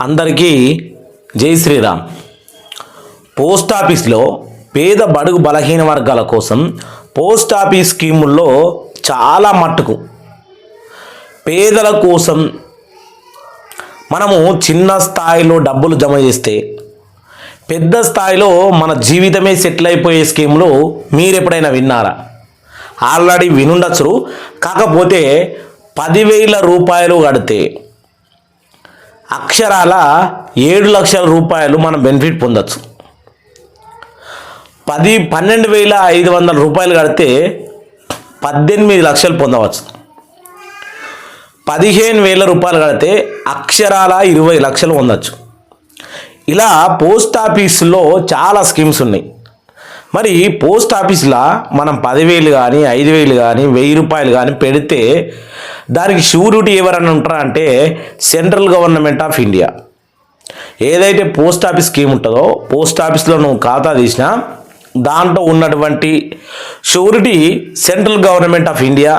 అందరికీ జై శ్రీరామ్. పోస్ట్ ఆఫీస్లో పేద బడుగు బలహీన వర్గాల కోసం పోస్ట్ ఆఫీస్ స్కీముల్లో చాలా మట్టుకు పేదల కోసం మనము చిన్న స్థాయిలో డబ్బులు జమ చేస్తే పెద్ద స్థాయిలో మన జీవితమే సెటిల్ అయిపోయే స్కీములు మీరు ఎప్పుడైనా విన్నారా? ఆల్రెడీ వినుండొచ్చు. కాకపోతే పదివేల రూపాయలు కడితే అక్షరాల ఏడు లక్షల రూపాయలు మనం బెనిఫిట్ పొందొచ్చు. పది పన్నెండు వేల ఐదు వందల రూపాయలు కడితే పద్దెనిమిది లక్షలు పొందవచ్చు. పదిహేను వేల రూపాయలు కడితే అక్షరాల ఇరవై లక్షలు పొందవచ్చు ఇలా పోస్ట్ ఆఫీస్లో చాలా స్కీమ్స్ ఉన్నాయి. మరి పోస్ట్ ఆఫీస్లో మనం పదివేలు కానీ ఐదు వేలు కానీ వెయ్యి రూపాయలు కానీ పెడితే దానికి షూరిటీ ఎవరన్నా ఉంటారా అంటే సెంట్రల్ గవర్నమెంట్ ఆఫ్ ఇండియా. ఏదైతే పోస్ట్ ఆఫీస్ స్కీమ్ ఉంటుందో పోస్ట్ ఆఫీస్లో నువ్వు ఖాతా తీసినా దాంట్లో ఉన్నటువంటి surety central government of India.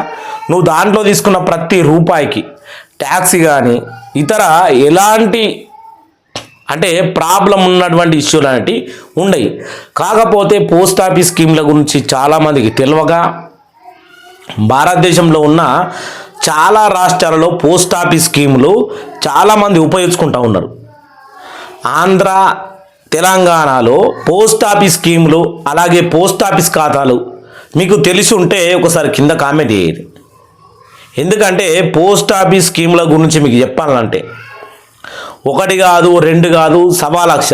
నువ్వు దాంట్లో తీసుకున్న ప్రతి రూపాయికి ట్యాక్స్ కానీ ఇతర ఎలాంటి అంటే ప్రాబ్లం ఉన్నటువంటి ఇష్యూలు అనేటివి ఉండయి. కాకపోతే పోస్ట్ ఆఫీస్ స్కీమ్ల గురించి చాలామందికి తెలియగా భారతదేశంలో ఉన్న చాలా రాష్ట్రాలలో పోస్ట్ ఆఫీస్ స్కీములు చాలామంది ఉపయోగించుకుంటూ ఉన్నారు. ఆంధ్ర తెలంగాణలో పోస్ట్ ఆఫీస్ స్కీములు అలాగే పోస్ట్ ఆఫీస్ ఖాతాలు మీకు తెలిసి ఉంటే ఒకసారి కింద కామెంట్ చేయండి. ఎందుకంటే పోస్ట్ ఆఫీస్ స్కీముల గురించి మీకు చెప్పాలంటే ఒకటి కాదు రెండు కాదు సవా లక్ష.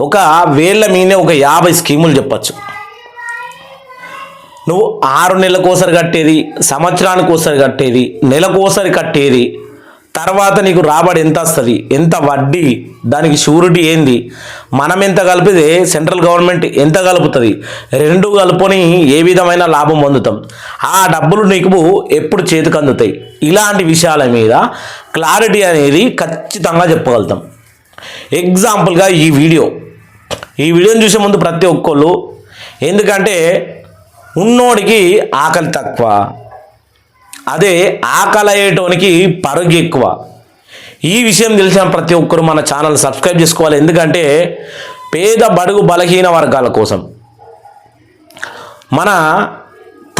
ఒక వేళ్ళ మీనే ఒక యాభై స్కీములు చెప్పచ్చు. నువ్వు ఆరు నెలలకోసారి కట్టేది సంవత్సరానికి ఒకసారి కట్టేది నెలకోసారి కట్టేది తర్వాత నీకు రాబడి ఎంత వస్తుంది ఎంత వడ్డీ దానికి షూరిటీ ఏంది మనం ఎంత కలిపితే సెంట్రల్ గవర్నమెంట్ ఎంత కలుపుతుంది రెండు కలుపుకొని ఏ విధమైన లాభం పొందుతాం. ఆ డబ్బులు నీకు ఎప్పుడు చేతికి అందుతాయి. ఇలాంటి విషయాల మీద క్లారిటీ అనేది ఖచ్చితంగా చెప్పగలుగుతాం ఎగ్జాంపుల్గా ఈ వీడియో. ఈ వీడియోని చూసే ముందు ప్రతి ఒక్కళ్ళు ఎందుకంటే ఉన్నోడికి ఆకలి తక్కువ అదే ఆకలి అయ్యేటోనికి పరుగు ఎక్కువ. ఈ విషయం తెలిసిన ప్రతి ఒక్కరు మన ఛానల్ సబ్స్క్రైబ్ చేసుకోవాలి. ఎందుకంటే పేద బడుగు బలహీన వర్గాల కోసం మన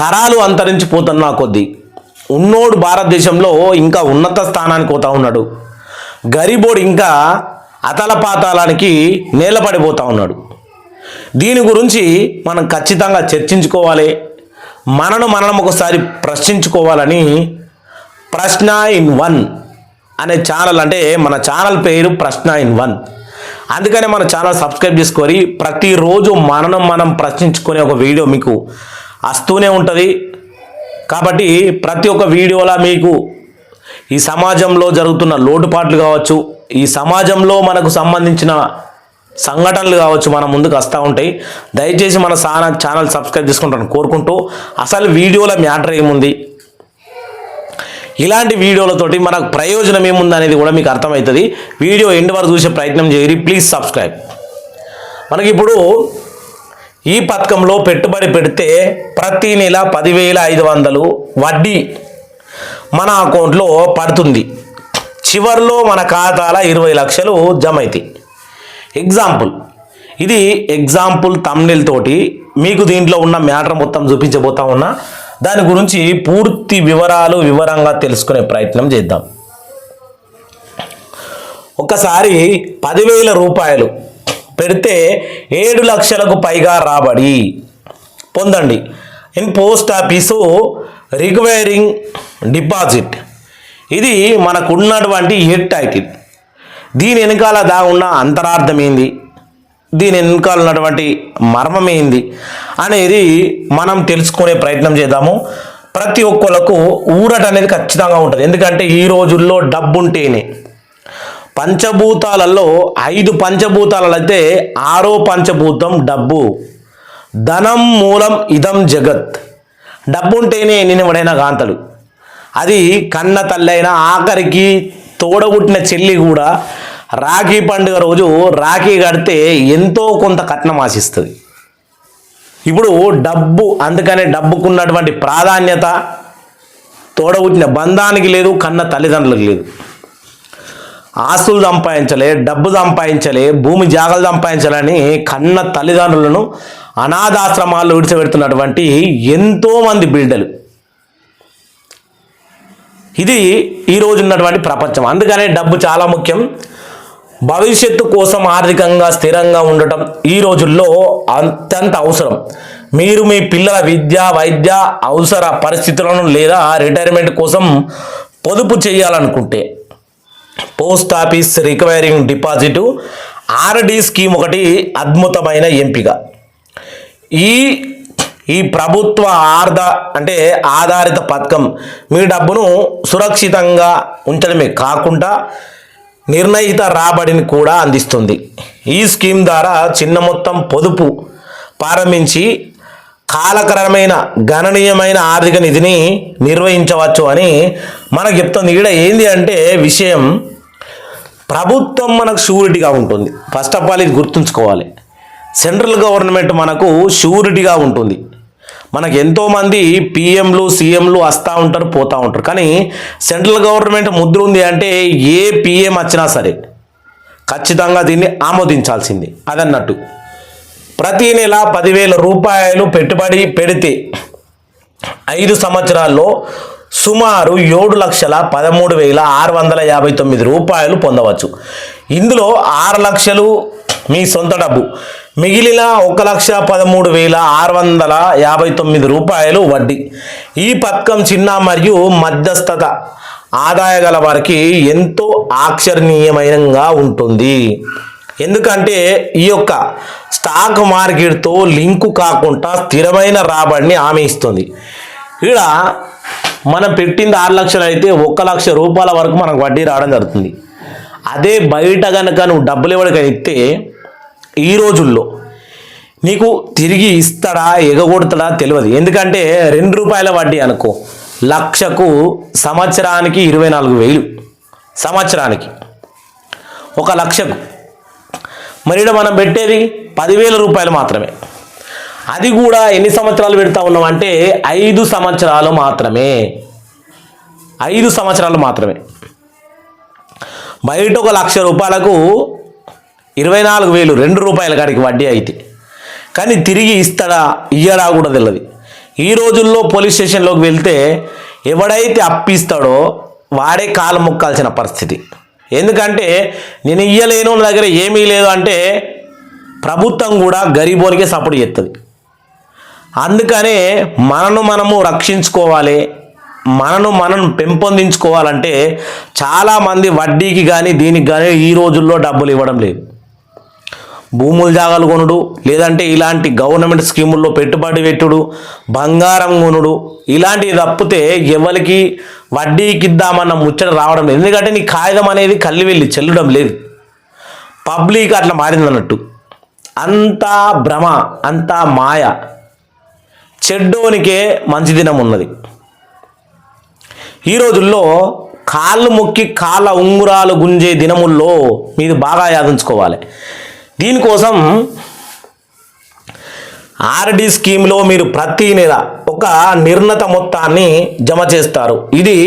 తరాలు అంతరించిపోతున్న కొద్దీ ఉన్నోడు భారతదేశంలో ఇంకా ఉన్నత స్థానానికి పోతా ఉన్నాడు. గరీబోడు ఇంకా అతలపాతాలానికి నేలపడిపోతూ ఉన్నాడు. దీని గురించి మనం ఖచ్చితంగా చర్చించుకోవాలి. మనను మనం ఒకసారి ప్రశ్నించుకోవాలని ప్రశ్న ఇన్ వన్ అనే ఛానల్ అంటే మన ఛానల్ పేరు ప్రశ్న ఇన్ వన్. అందుకనే మన ఛానల్ సబ్స్క్రైబ్ చేసుకొని ప్రతిరోజు మనను మనం ప్రశ్నించుకునే ఒక వీడియో మీకు వస్తూనే ఉంటుంది. కాబట్టి ప్రతి ఒక్క వీడియోలా మీకు ఈ సమాజంలో జరుగుతున్న లోటుపాట్లు కావచ్చు ఈ సమాజంలో మనకు సంబంధించిన సంఘటనలు కావచ్చు మన ముందుకు వస్తూ ఉంటాయి. దయచేసి మన సానా ఛానల్ సబ్స్క్రైబ్ చేసుకుంటాను కోరుకుంటూ అసలు వీడియోల మ్యాటర్ ఏముంది? ఇలాంటి వీడియోలతోటి మనకు ప్రయోజనం ఏముంది అనేది కూడా మీకు అర్థమవుతుంది. వీడియో ఎండ్ వరకు చూసే ప్రయత్నం చేయరి ప్లీజ్ సబ్స్క్రైబ్. మనకి ఇప్పుడు ఈ పథకంలో పెట్టుబడి పెడితే ప్రతి నెల పదివేల ఐదు వందలు వడ్డీ మన అకౌంట్లో పడుతుంది. చివర్లో మన ఖాతాల ఇరవై లక్షలు జమ అవుతాయి ఎగ్జాంపుల్ ఇది ఎగ్జాంపుల్ తమ్నిల్ తోటి మీకు దీంట్లో ఉన్న మ్యాటర్ మొత్తం చూపించబోతా ఉన్నా. దాని గురించి పూర్తి వివరాలు వివరంగా తెలుసుకునే ప్రయత్నం చేద్దాం. ఒకసారి పదివేల రూపాయలు పెడితే ఏడు లక్షలకు పైగా రాబడి. పొందండి. In post office recurring deposit. ఇది మనకున్నటువంటి హెడ్ టైటిల్. దీని వెనకాల దా ఉన్న అంతరార్థం ఏంది? దీని వెనకాల ఉన్నటువంటి మర్మం ఏంది? అనేది మనం తెలుసుకునే ప్రయత్నం చేద్దాము. ప్రతి ఒక్కళ్ళకు ఊరట అనేది ఖచ్చితంగా ఉంటుంది. ఎందుకంటే ఈ రోజుల్లో డబ్బు ఉంటేనే పంచభూతాలలో ఐదు పంచభూతాలలో అయితే ఆరో పంచభూతం డబ్బు. ధనం మూలం ఇదం జగత్. డబ్బు ఉంటేనే ఎవడైనా గాంతలు. అది కన్న తల్లైన ఆఖరికి తోడబుట్టిన చెల్లి కూడా రాఖీ పండుగ రోజు రాఖీ కడితే ఎంతో కొంత కట్నం ఆశిస్తుంది. ఇప్పుడు డబ్బు అందుకనే డబ్బుకున్నటువంటి ప్రాధాన్యత తోడబుట్టిన బంధానికి లేదు కన్న తల్లిదండ్రులకు లేదు. ఆస్తులు సంపాదించలే డబ్బు సంపాదించలే భూమి జాగలు సంపాదించాలని కన్న తల్లిదండ్రులను అనాథాశ్రమాల్లో విడిచిపెడుతున్నటువంటి ఎంతోమంది బిడ్డలు. ఇది ఈరోజు ఉన్నటువంటి ప్రపంచం. అందుకనే డబ్బు చాలా ముఖ్యం. భవిష్యత్తు కోసం ఆర్థికంగా స్థిరంగా ఉండటం ఈ రోజుల్లో అత్యంత అవసరం. మీరు మీ పిల్లల విద్య వైద్య అవసర పరిస్థితులను లేదా రిటైర్మెంట్ కోసం పొదుపు చేయాలనుకుంటే post office recurring deposit RD scheme ఒకటి అద్భుతమైన ఎంపిక. ఈ ఈ ప్రభుత్వ ఆర్ధ అంటే ఆధారిత పథకం. మీ డబ్బును సురక్షితంగా ఉంచడమే కాకుండా నిర్ణయిత రాబడిని కూడా అందిస్తుంది. ఈ స్కీమ్ ద్వారా చిన్న మొత్తం పొదుపు ప్రారంభించి కాలకరమైన గణనీయమైన ఆర్థిక నిధిని నిర్వహించవచ్చు అని మనకు చెప్తుంది. ఈడ ఏంది అంటే విషయం ప్రభుత్వం మనకు షూరిటీగా ఉంటుంది. ఫస్ట్ ఆఫ్ ఆల్ ఇది గుర్తుంచుకోవాలి. సెంట్రల్ గవర్నమెంట్ మనకు షూరిటీగా ఉంటుంది. మనకు ఎంతోమంది పిఎంలు సీఎంలు వస్తూ ఉంటారు పోతూ ఉంటారు. కానీ సెంట్రల్ గవర్నమెంట్ ముద్ర ఉంది అంటే ఏ పిఎం వచ్చినా సరే ఖచ్చితంగా దీన్ని ఆమోదించాల్సింది. అదన్నట్టు. ప్రతి నెల పదివేల రూపాయలు పెట్టుబడి పెడితే ఐదు సంవత్సరాల్లో సుమారు ఏడు లక్షల పదమూడు వేల ఆరు వందల యాభై తొమ్మిది రూపాయలు పొందవచ్చు. ఇందులో ఆరు లక్షలు మీ సొంత డబ్బు. మిగిలిన ఒక లక్ష పదమూడు వేల ఆరు వందల యాభై తొమ్మిది రూపాయలు వడ్డీ. ఈ పథకం చిన్న మరియు మధ్యస్థత ఆదాయ గల వారికి ఎంతో ఆకర్షణీయమైనగా ఉంటుంది. ఎందుకంటే ఈ యొక్క స్టాక్ మార్కెట్తో లింకు కాకుండా స్థిరమైన రాబడిని హామీ ఇస్తుంది. ఇక్కడ మనం పెట్టింది ఆరు లక్షలు అయితే ఒక్క లక్ష రూపాయల వరకు మనకు వడ్డీ రావడం జరుగుతుంది. అదే బయట కనుక నువ్వు డబ్బులు ఎవరికైతే ఈ రోజుల్లో నీకు తిరిగి ఇస్తాడా ఎగగొడతాడా తెలియదు. ఎందుకంటే రెండు రూపాయల వడ్డీ అనుకో లక్షకు సంవత్సరానికి ఇరవై నాలుగు వేలు. సంవత్సరానికి ఒక లక్షకు. మరి మనం పెట్టేది పదివేల రూపాయలు మాత్రమే. అది కూడా ఎన్ని సంవత్సరాలు పెడతా ఉన్నాం అంటే ఐదు సంవత్సరాలు మాత్రమే. ఐదు సంవత్సరాలు మాత్రమే. బయట ఒక లక్ష రూపాయలకు ఇరవై నాలుగు వేలు రెండు రూపాయల కాడికి వడ్డీ అయితే. కానీ తిరిగి ఇస్తాడా? ఇయ్యడా కూడా తెలియదు ఈ రోజుల్లో పోలీస్ స్టేషన్లోకి వెళ్తే ఎవడైతే అప్పిస్తాడో వాడే కాలు మొక్కాల్సిన పరిస్థితి. ఎందుకంటే నేను ఇయ్యలేను నా దగ్గర ఏమీ లేదు అంటే ప్రభుత్వం కూడా గరీబోనికే సపోర్ట్ చేస్తుంది అందుకనే మనను మనము రక్షించుకోవాలి మనను మనం పెంపొందించుకోవాలంటే చాలామంది వడ్డీకి కానీ దీనికి కానీ ఈ రోజుల్లో డబ్బులు ఇవ్వడం లేదు. భూములు జాగాలు కొనుడు లేదంటే ఇలాంటి గవర్నమెంట్ స్కీముల్లో పెట్టుబడి పెట్టుడు బంగారం కొనుడు ఇలాంటివి తప్పితే ఎవరికి వడ్డీకి ఇద్దామన్న ముచ్చట రావడం లేదు. ఎందుకంటే నీ కాగితం అనేది కళ్ళి వెళ్ళి చెల్లడం లేదు. పబ్లిక్ అట్లా మారిందన్నట్టు అంతా భ్రమ అంతా మాయ. చెడ్డోనికే మంచి దినం ఉన్నది. ఈ రోజుల్లో కాళ్ళు మొక్కి కాళ్ళ ఉంగురాలు గుంజే దినముల్లో మీరు బాగా యాదించుకోవాలి. దీనికోసం ఆర్డి స్కీమ్లో మీరు ప్రతి నెల ఒక నిర్ణత మొత్తాన్ని జమ చేస్తారు. ఇది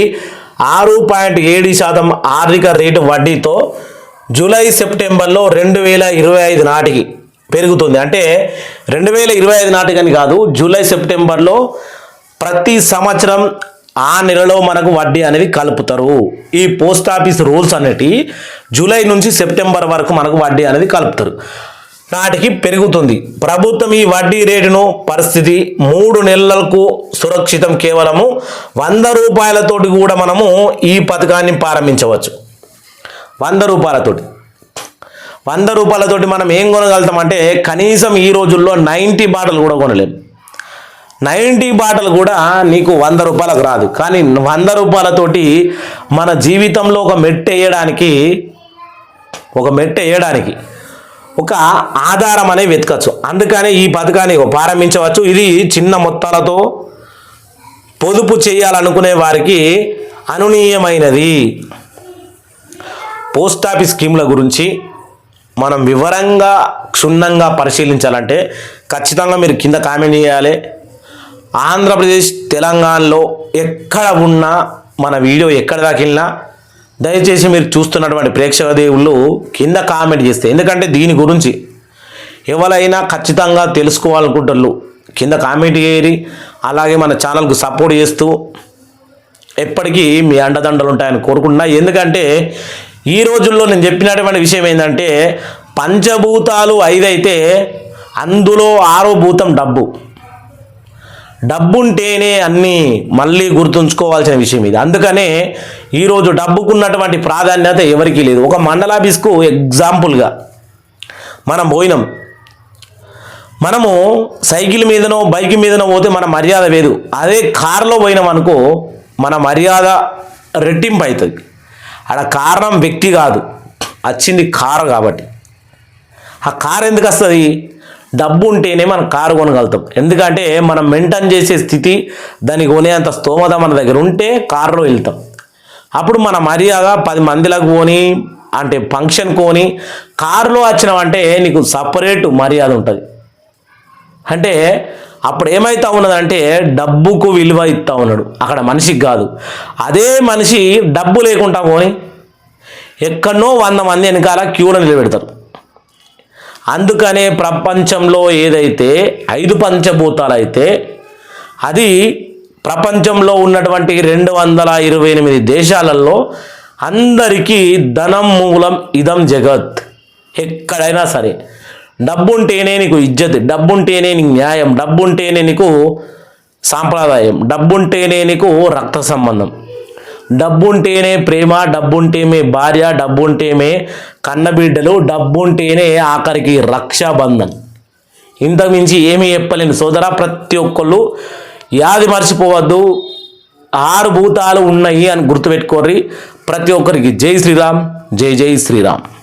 ఆరు పాయింట్ ఏడు శాతం ఆర్థిక రేటు వడ్డీతో జూలై సెప్టెంబర్లో రెండు వేల ఇరవై ఐదు నాటికి పెరుగుతుంది. అంటే రెండు వేల ఇరవై ఐదు నాటికని కాదు జూలై సెప్టెంబర్లో ప్రతి సంవత్సరం ఆ నెలలో మనకు వడ్డీ అనేది కలుపుతారు. ఈ పోస్ట్ ఆఫీస్ రూల్స్ అనేటి జూలై నుంచి సెప్టెంబర్ వరకు మనకు వడ్డీ అనేది కలుపుతారు. నాటికి పెరుగుతుంది. ప్రభుత్వం ఈ వడ్డీ రేటును పరిస్థితి మూడు నెలలకు సురక్షితం కేవలము వంద రూపాయలతోటి కూడా మనము ఈ పథకాన్ని ప్రారంభించవచ్చు. వంద రూపాయలతోటి. వంద రూపాయలతోటి మనం ఏం కొనగలుగుతాం అంటే కనీసం ఈ రోజుల్లో నైంటీ బాటలు కూడా కొనలేము. నైంటీ బాటలు కూడా నీకు వంద రూపాయలకు రాదు. కానీ వంద రూపాయలతోటి మన జీవితంలో ఒక మెట్టు వేయడానికి ఒక మెట్టు వేయడానికి ఒక ఆధారం అనేది వెతకచ్చు. అందుకని ఈ పథకాన్ని ప్రారంభించవచ్చు. ఇది చిన్న మొత్తాలతో పొదుపు చేయాలనుకునే వారికి అనునీయమైనది. పోస్ట్ ఆఫీస్ స్కీమ్ల గురించి మనం వివరంగా క్షుణ్ణంగా పరిశీలించాలంటే ఖచ్చితంగా మీరు కింద కామెంట్ చేయాలి. ఆంధ్రప్రదేశ్ తెలంగాణలో ఎక్కడ ఉన్నా మన వీడియో ఎక్కడ దాకా దయచేసి మీరు చూస్తున్నటువంటి ప్రేక్షక దేవుళ్ళు కింద కామెంట్ చేస్తే ఎందుకంటే దీని గురించి ఎవరైనా ఖచ్చితంగా తెలుసుకోవాలనుకుంటారు కింద కామెంట్ చేయరి అలాగే మన ఛానల్కు సపోర్ట్ చేస్తూ ఎప్పటికీ మీ అండదండలు ఉంటాయని కోరుకుంటున్నా. ఎందుకంటే ఈ రోజుల్లో నేను చెప్పినటువంటి విషయం ఏంటంటే పంచభూతాలు ఐదైతే అందులో ఆరో భూతం డబ్బు. డబ్బుంటేనే అన్నీ మళ్ళీ గుర్తుంచుకోవాల్సిన విషయం ఇది. అందుకనే ఈరోజు డబ్బుకున్నటువంటి ప్రాధాన్యత ఎవరికీ లేదు. ఒక మండలాఫీస్కు ఎగ్జాంపుల్గా మనం పోయినాం. మనము సైకిల్ మీదనో బైక్ మీదనో పోతే మన మర్యాద లేదు అదే కారులో పోయినాం అనుకో మన మర్యాద రెట్టింపు అవుతుంది అక్కడ కారణం వ్యక్తి కాదు. వచ్చింది కారు కాబట్టి. ఆ కారు ఎందుకు వస్తుంది? డబ్బు ఉంటేనే మనం కారు కొనగలుగుతాం. ఎందుకంటే మనం మెయింటైన్ చేసే స్థితి దానికి కొనేంత స్తోమత మన దగ్గర ఉంటే కారులో వెళ్తాం. అప్పుడు మన మర్యాద పది మందిలకు పోని అంటే ఫంక్షన్ కోని కారులో వచ్చినామంటే నీకు సపరేట్ మర్యాద ఉంటుంది. అంటే అప్పుడు ఏమైతా ఉన్నదంటే డబ్బుకు విలువ ఇస్తూ ఉన్నాడు. అక్కడ మనిషికి కాదు. అదే మనిషి డబ్బు లేకుండా పోని ఎక్కడనో వంద మంది వెనకాల క్యూలో నిలబెడతారు. అందుకనే ప్రపంచంలో ఏదైతే ఐదు పంచభూతాలైతే అది ప్రపంచంలో ఉన్నటువంటి రెండు వందల ఇరవై ఎనిమిది దేశాలలో అందరికీ ధనం మూలం ఇదం జగత్. ఎక్కడైనా సరే. డబ్బుంటేనే నీకు ఇజ్జత్ డబ్బుంటేనే నీకు న్యాయం డబ్బుంటేనే నీకు సాంప్రదాయం డబ్బుంటేనే నీకు రక్త సంబంధం. డబ్బుంటేనే ప్రేమ డబ్బుంటేమే భార్య డబ్బుంటేమే కన్నబిడ్డలు డబ్బుంటేనే ఆఖరికి రక్షాబంధన్. ఇంతకుమించి ఏమీ చెప్పలేను సోదర ప్రతి ఒక్కళ్ళు యాది మర్చిపోవద్దు. ఆరు భూతాలు ఉన్నాయి అని గుర్తుపెట్టుకోర్రి. ప్రతి ఒక్కరికి జై శ్రీరామ్ జై జై శ్రీరామ్.